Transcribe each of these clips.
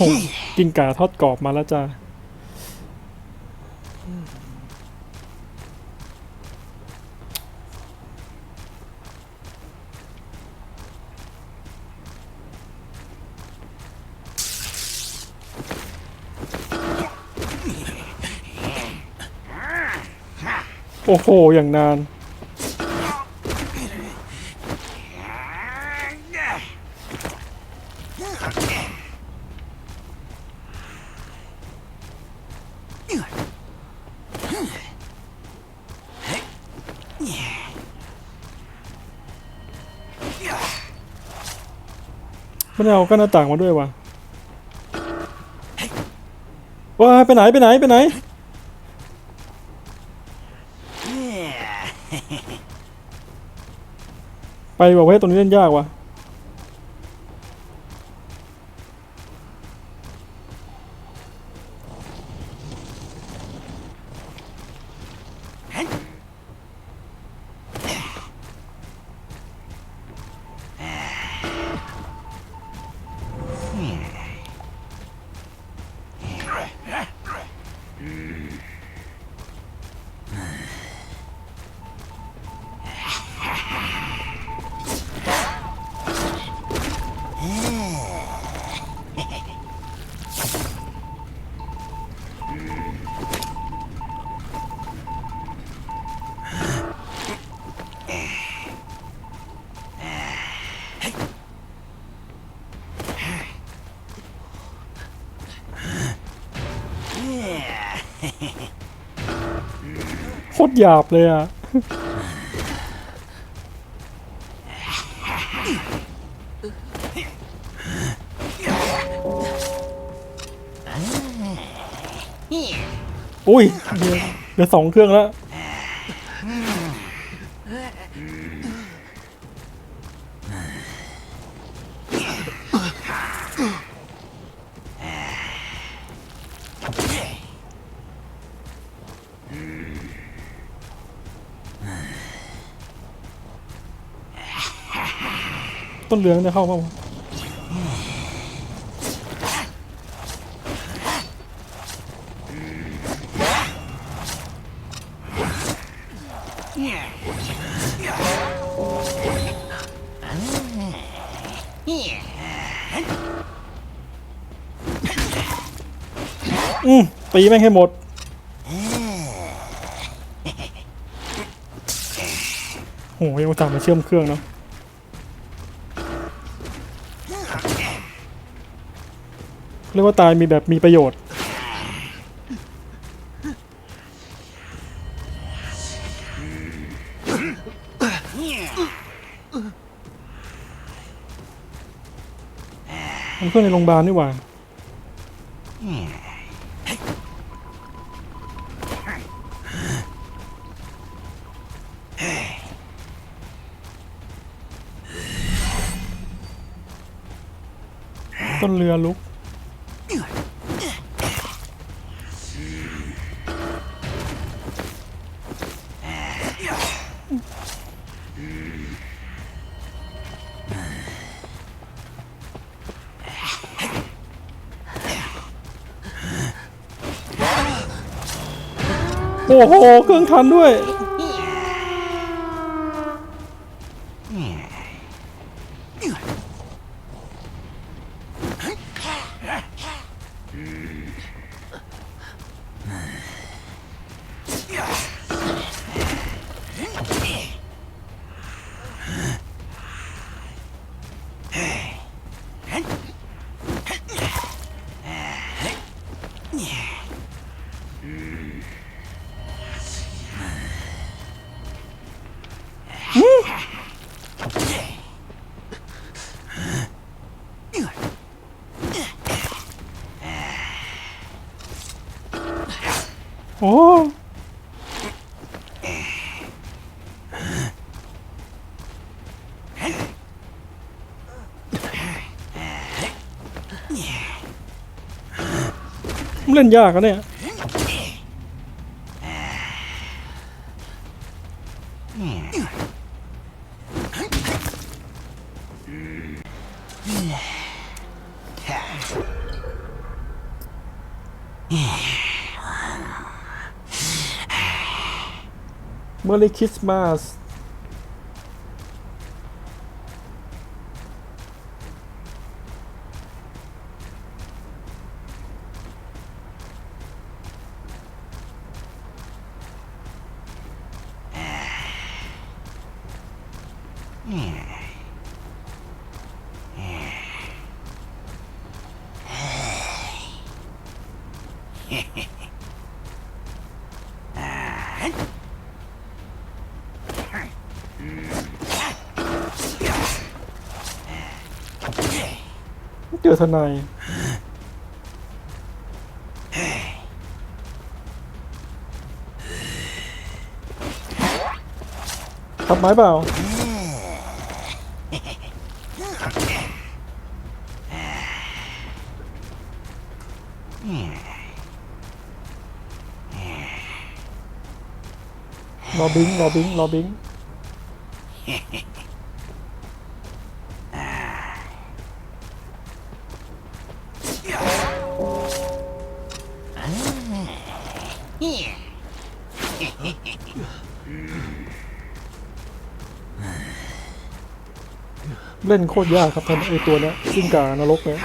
โหกินกาทอดกรอบมาแล้วจ้าโอ้โห อย่างนาน ไม่ได้เอาก็หน้าต่างมาด้วยวะว้ายไปไหนไปไหนไปไหนไปบอกว่าตรงนี้เล่นยากวะ โคตรหยาบเลยอะ อุ้ยเดี๋ยวเดี๋ยวสองเครื่องแล้ว ต้นเหลืองจะเข้าป่าว ตีแม่งให้หมด โหยังต่าห์มาเชื่อมเครื่องเนาะเรียกว่าตายมีแบบมีประโยชน์ มันเครื่องในโรงพยาบาลนี่หว่า ต้นเรือลุก โอ้โห เครื่องทันด้วย โอ้เล่นยากอะเนี่ย เเมอร์คริสต์มาส เจอ ทนายทับไม้เปล่ารอบิงรอบิงรอบิง เล่นโคตรยากครับท่านไอตัวเนี้ยซิ่งกานรกเนี่ย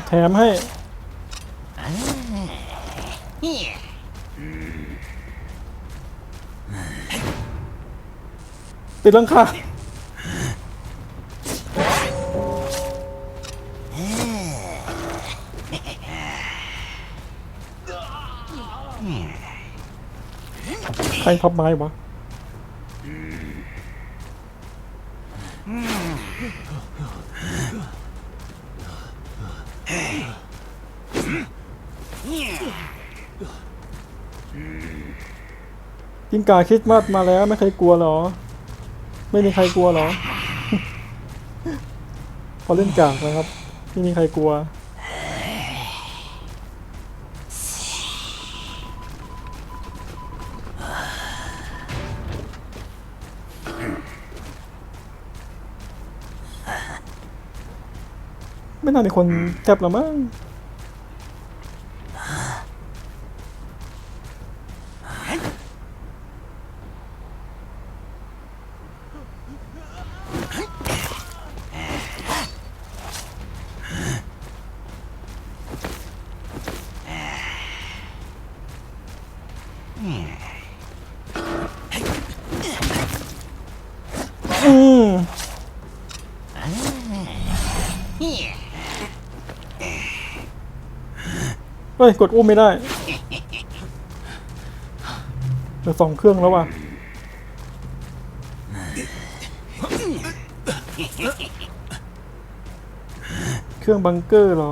แถมให้ปิดลังคาใครพับไม้วะ กินกาคริสต์มาสมาแล้วไม่เคยกลัวเหรอ ไม่มีใครกลัวเหรอ พอเล่นกากนะครับ ไม่มีใครกลัว ไม่น่ามีคนแคปหรอมั้ง อืม เฮ้ย กดอุ้มไม่ได้เหลือสองเครื่องแล้วว่ะเครื่องบังเกอร์เหรอ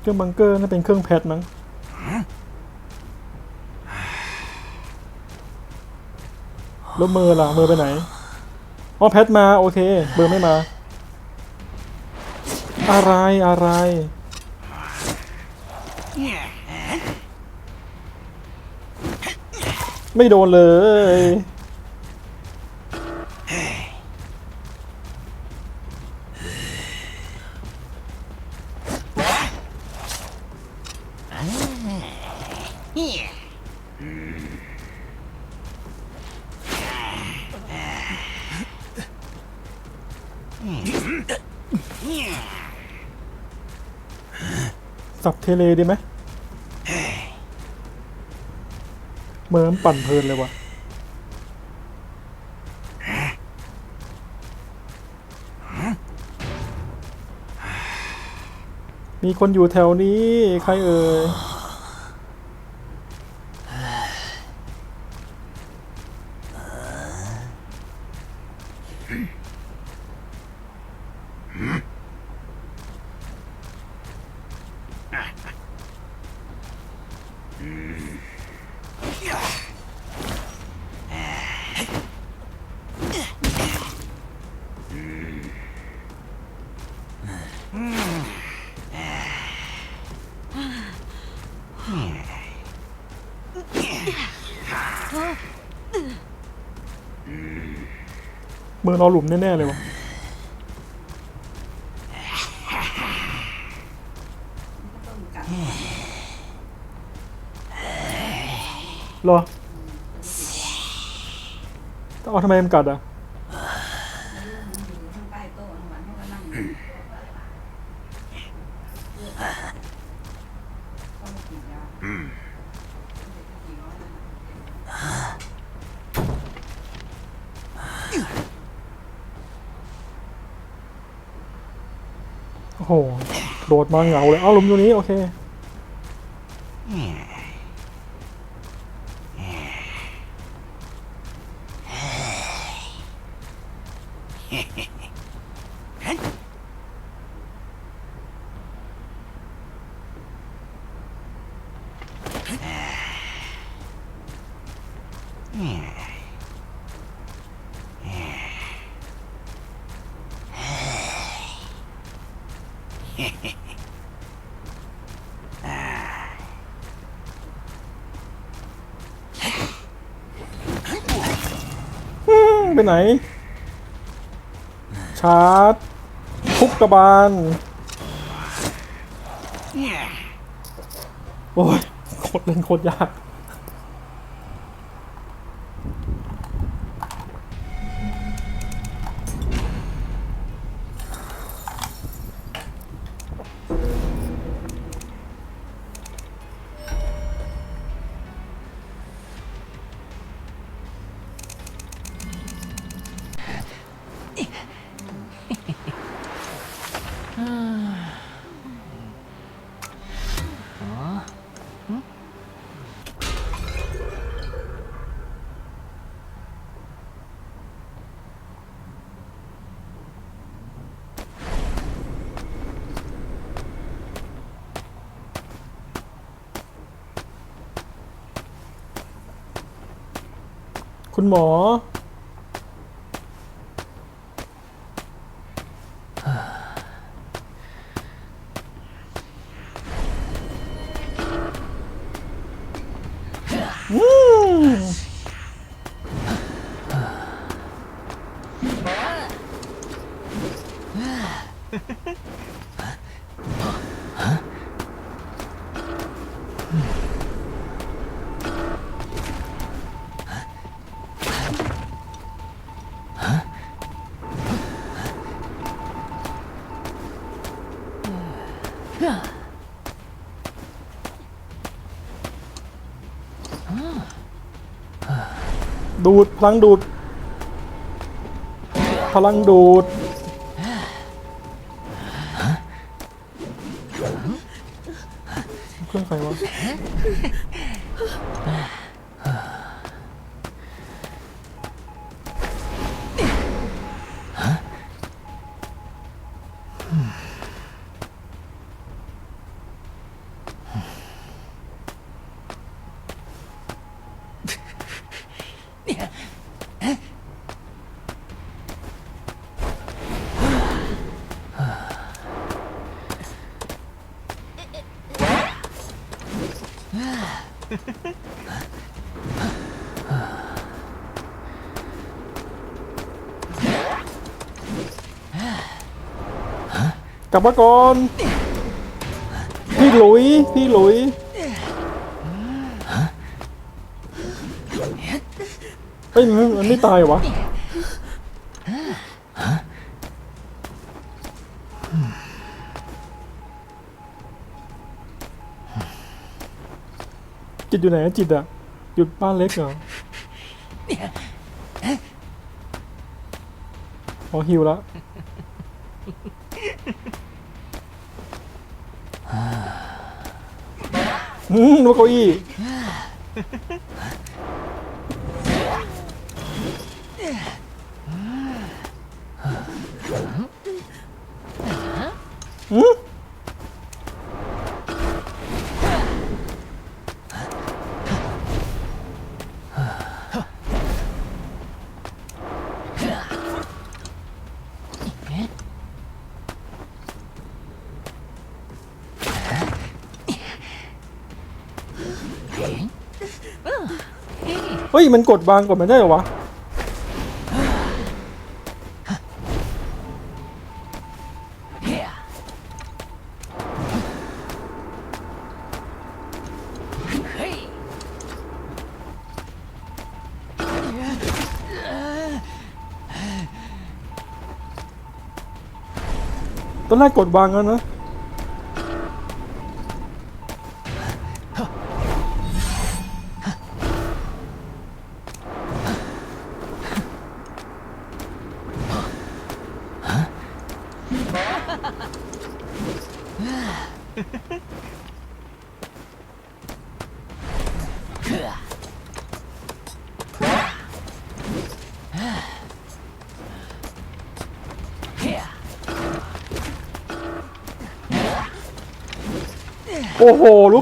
เครื่องบังเกอร์น่าเป็นเครื่องแพทมั้งแล้วเมอร์ล่ะเมอร์ไปไหน อ๋อแพทมาโอเค เบอร์ไม่มา อะไรอะไร ไม่โดนเลย สับเทเลดีไหมเมิมปั่นเพลินเลยวะมีคนอยู่แถวนี้ ใครเอ่ย มือเราหลุมแน่ ๆ เลยวะ หรอเอาทำไมมันกัดอะ โอ้โห โดดมาเหงาเลย เอาลุมอยู่นี้ โอเค ไปไหน ชาร์จทุบกระบาล โอ้ยโคตรเล่นโคตรยาก หมอ ดูด พลังดูด พลังดูด เครื่องใครวะ กลับมาก่อนพี่หลุย พี่หลุย เฮ้ยมันไม่ตายวะ จิตอยู่ไหนจิตอะหยุดบ้านเล็กเหรอพอฮิวแล้ว อืมนกเก้าอี้ฮ้ย มันกดวางกดมันได้เหรอวะ ตอนแรกกดวางแล้วนะ โอ้โหลุ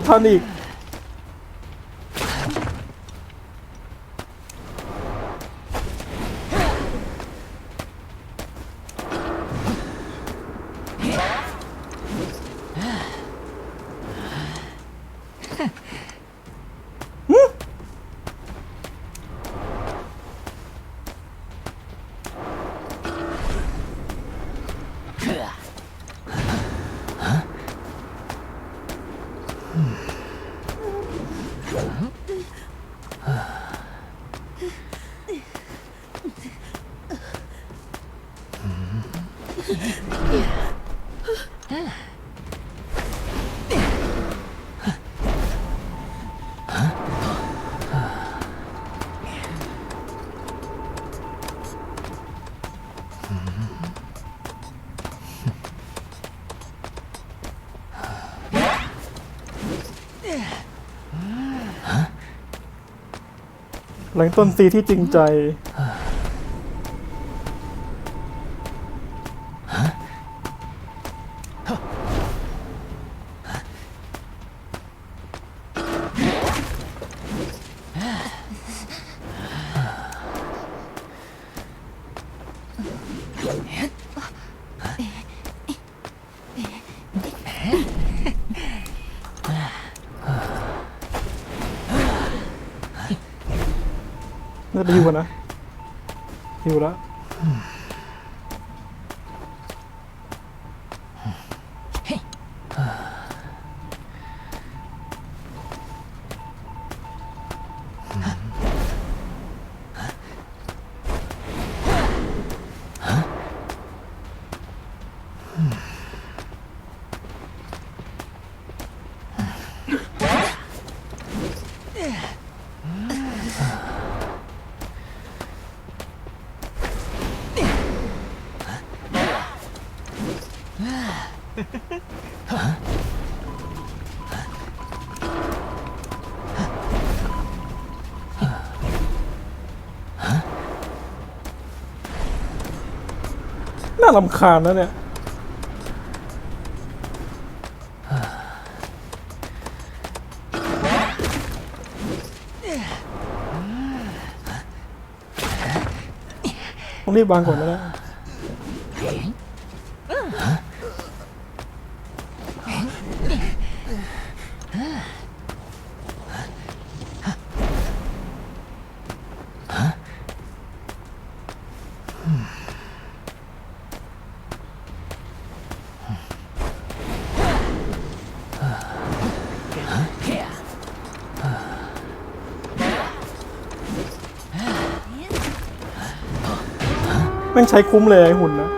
หลังต้นซีที่จริงใจ น่าจะไปฮิวกันนะฮิวแล้ว น่าลำคาญนะเนี่ย ต้องรีบวางก่อนนะ แม่ง ใช้คุ้มเลยไอหุ่นนะ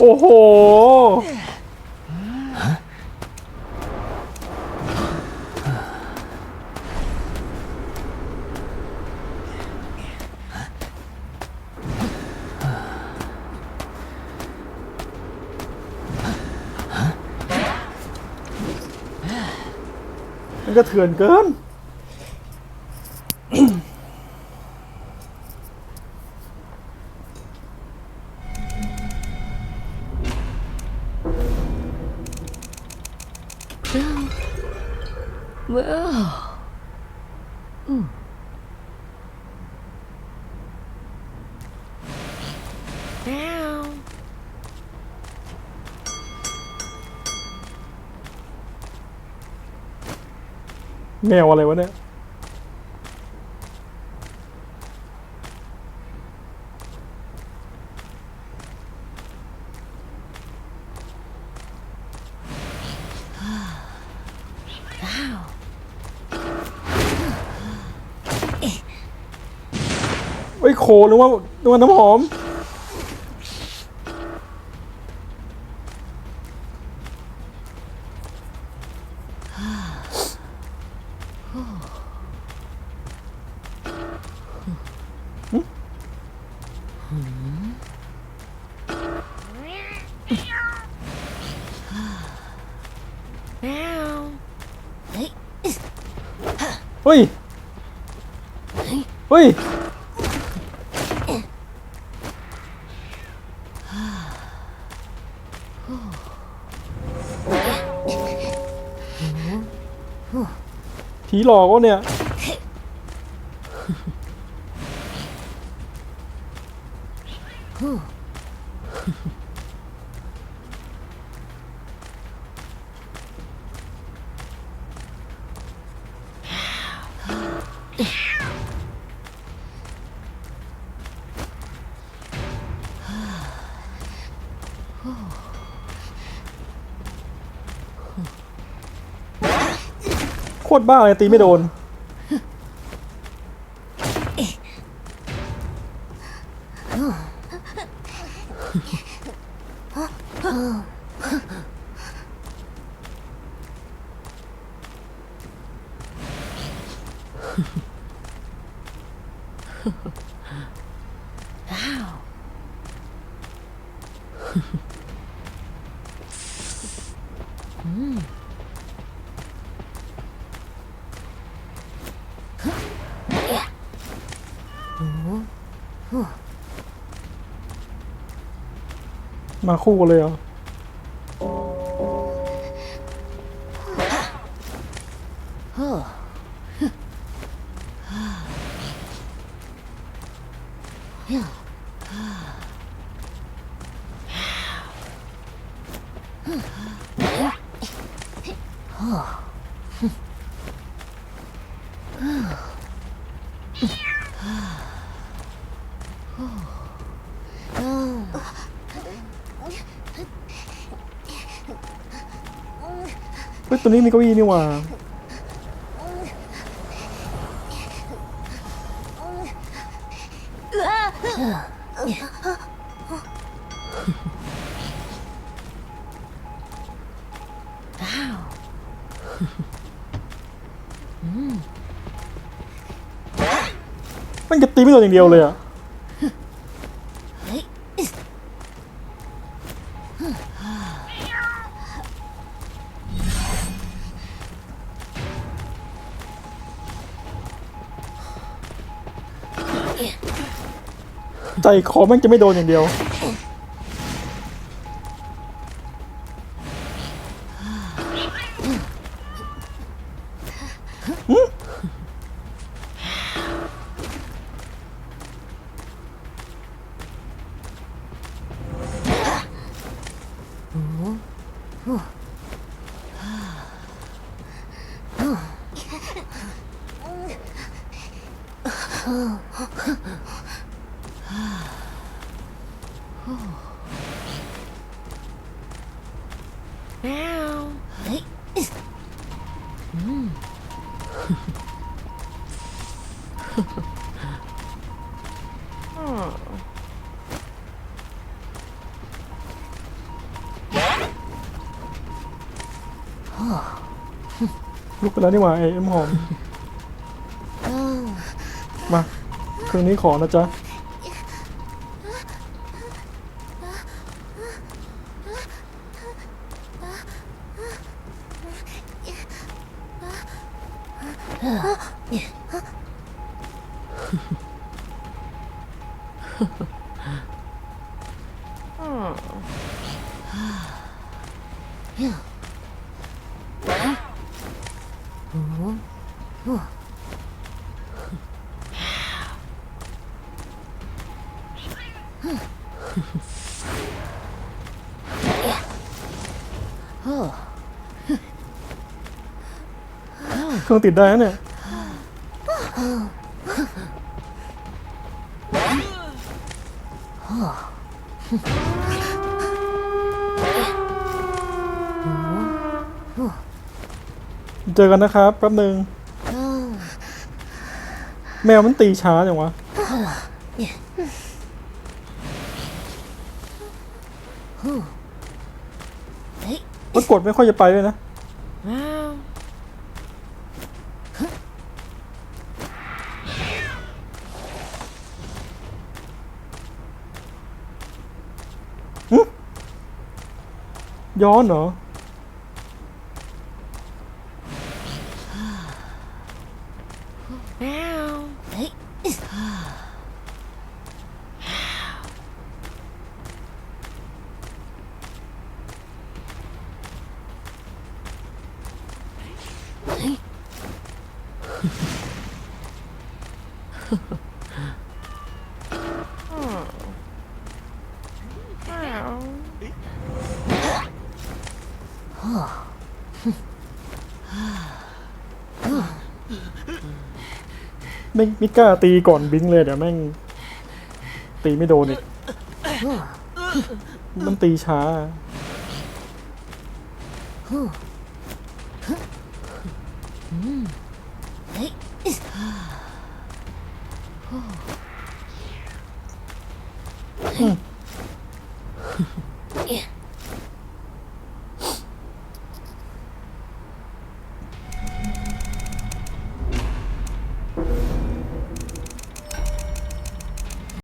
โอ้โห มันก็เทือนเกิน แมวอะไรวะเนี่ยเฮ้ยโคหรือว่าหรือว่าน้ำหอม เฮ้ยเฮ้ยผีหลอกวะเนี่ย บ้าเลยตีไม่โดนมาคู่กันเลยเหรอ เฮ้ยตัวนี้มีเก้าอี้นี่หว่ามันจะตีไม่โดนอย่างเดียวเลยอะ ใจคอมันจะไม่โดนอย่างเดียว ลุกไปแล้วนี่หว่าไอเอ็มหอม มาเครื่องนี้ขอนะจ๊ะ เครื่องติดได้นะเนี่ย เจอกันนะครับแป๊บหนึ่งแมวมันตีช้าจังวะ มันกดไม่ค่อยจะไปเลยนะ ย้อนเหรอ ไม่ไม่กล้าตีก่อนบิงเลยเดี๋ยวแม่ง ตีไม่โดนอีกมันตีช้า